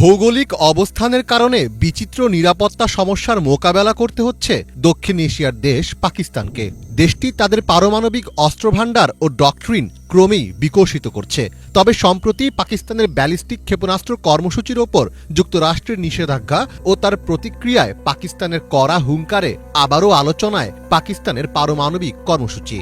ভৌগোলিক অবস্থানের কারণে বিচিত্র নিরাপত্তা সমস্যার মোকাবেলা করতে হচ্ছে দক্ষিণ এশিয়ার দেশ পাকিস্তানকে। দেশটি তাদের পারমাণবিক অস্ত্রভাণ্ডার ও ডকট্রিন ক্রমেই বিকশিত করছে। তবে সম্প্রতি পাকিস্তানের ব্যালিস্টিক ক্ষেপণাস্ত্র কর্মসূচির ওপর যুক্তরাষ্ট্রের নিষেধাজ্ঞা ও তার প্রতিক্রিয়ায় পাকিস্তানের কড়া হুঙ্কারে আবারও আলোচনায় পাকিস্তানের পারমাণবিক কর্মসূচি।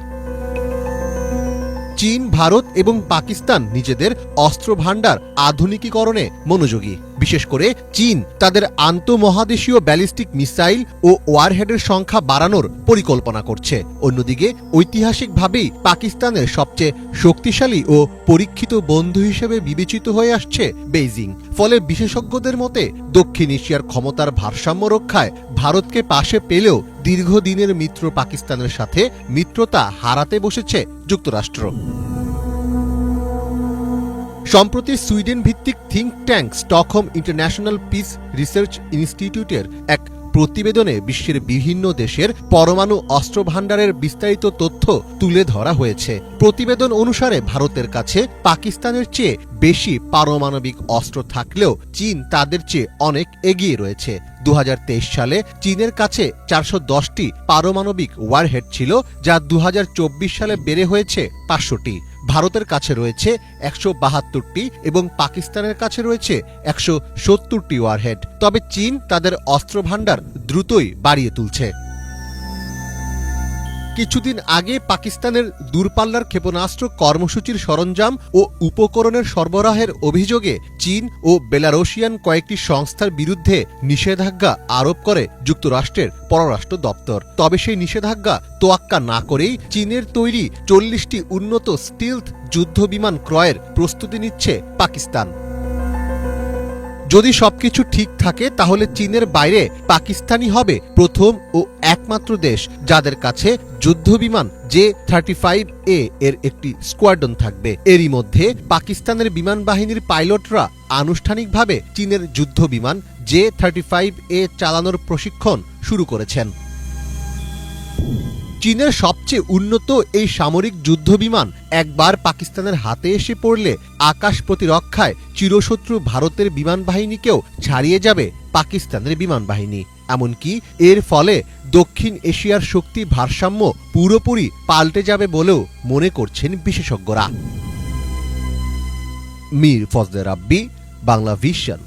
চীন, ভারত এবং পাকিস্তান নিজেদের অস্ত্র ভাণ্ডার আধুনিকীকরণে মনোযোগী। বিশেষ করে চীন, তাদের আন্তঃমহাদেশীয় ব্যালিস্টিক মিসাইল ও ওয়ারহেডের সংখ্যা বাড়ানোর পরিকল্পনা করছে। অন্যদিকে, ঐতিহাসিকভাবেই পাকিস্তানের সবচেয়ে শক্তিশালী ও পরীক্ষিত বন্ধু হিসেবে বিবেচিত হয়ে আসছে বেইজিং। ফলে বিশেষজ্ঞদের মতে, দক্ষিণ এশিয়ার ক্ষমতার ভারসাম্য রক্ষায় ভারতকে পাশে পেলেও দীর্ঘদিনের মিত্র পাকিস্তানের সাথে মিত্রতা হারাতে বসেছে যুক্তরাষ্ট্র। সম্প্রতি সুইডেন ভিত্তিক think tank Stockholm International Peace Research ইনস্টিটিউটের এক প্রতিবেদনে বিশ্বের বিভিন্ন দেশের পরমাণু অস্ত্র ভাণ্ডারের বিস্তারিত তথ্য তুলে ধরা হয়েছে। প্রতিবেদন অনুসারে ভারতের কাছে পাকিস্তানের চেয়ে বেশি পারমাণবিক অস্ত্র থাকলেও চীন তাদের চেয়ে অনেক এগিয়ে রয়েছে। দু হাজার তেইশ সালে চীনের কাছে চারশো দশটি পারমাণবিক ওয়ারহেড ছিল, যা দু হাজার চব্বিশ সালে বেড়ে হয়েছে পাঁচশোটি। ভারতের কাছে রয়েছে একশো বাহাত্তরটি এবং পাকিস্তানের কাছে রয়েছে একশো সত্তরটি ওয়ারহেড। তবে চীন তাদের অস্ত্র ভাণ্ডার দ্রুতই বাড়িয়ে তুলছে। কিছুদিন আগে পাকিস্তানের দূরপাল্লার ক্ষেপণাস্ত্র কর্মসূচির সরঞ্জাম ও উপকরণের সরবরাহের অভিযোগে চীন ও বেলারোসিয়ান কয়েকটি সংস্থার বিরুদ্ধে নিষেধাজ্ঞা আরোপ করে যুক্তরাষ্ট্রের পররাষ্ট্র দপ্তর। তবে সেই নিষেধাজ্ঞা তোয়াক্কা না করেই চীনের তৈরি চল্লিশটি উন্নত স্টিলথ যুদ্ধবিমান ক্রয়ের প্রস্তুতি নিচ্ছে পাকিস্তান। যদি সবকিছু ঠিক থাকে, তাহলে চীনের বাইরে পাকিস্তানই হবে প্রথম ও একমাত্র দেশ যাদের কাছে যুদ্ধবিমান জে থার্টি ফাইভ এ এর একটি স্কোয়াডন থাকবে। এরই মধ্যে পাকিস্তানের বিমান বাহিনীর পাইলটরা আনুষ্ঠানিকভাবে চীনের যুদ্ধবিমান জে থার্টি ফাইভ এ চালানোর প্রশিক্ষণ শুরু করেছেন। চীনের সবচেয়ে উন্নত এই সামরিক যুদ্ধবিমান একবার পাকিস্তানের হাতে এসে পড়লে আকাশ প্রতিরক্ষায় চিরশত্রু ভারতের বিমান বাহিনীকেও ছাড়িয়ে যাবে পাকিস্তানের বিমান বাহিনী। এমনকি এর ফলে দক্ষিণ এশিয়ার শক্তি ভারসাম্য পুরোপুরি পাল্টে যাবে বলেও মনে করছেন বিশেষজ্ঞরা। মীর ফজলে রাব্বি, বাংলা ভিশন।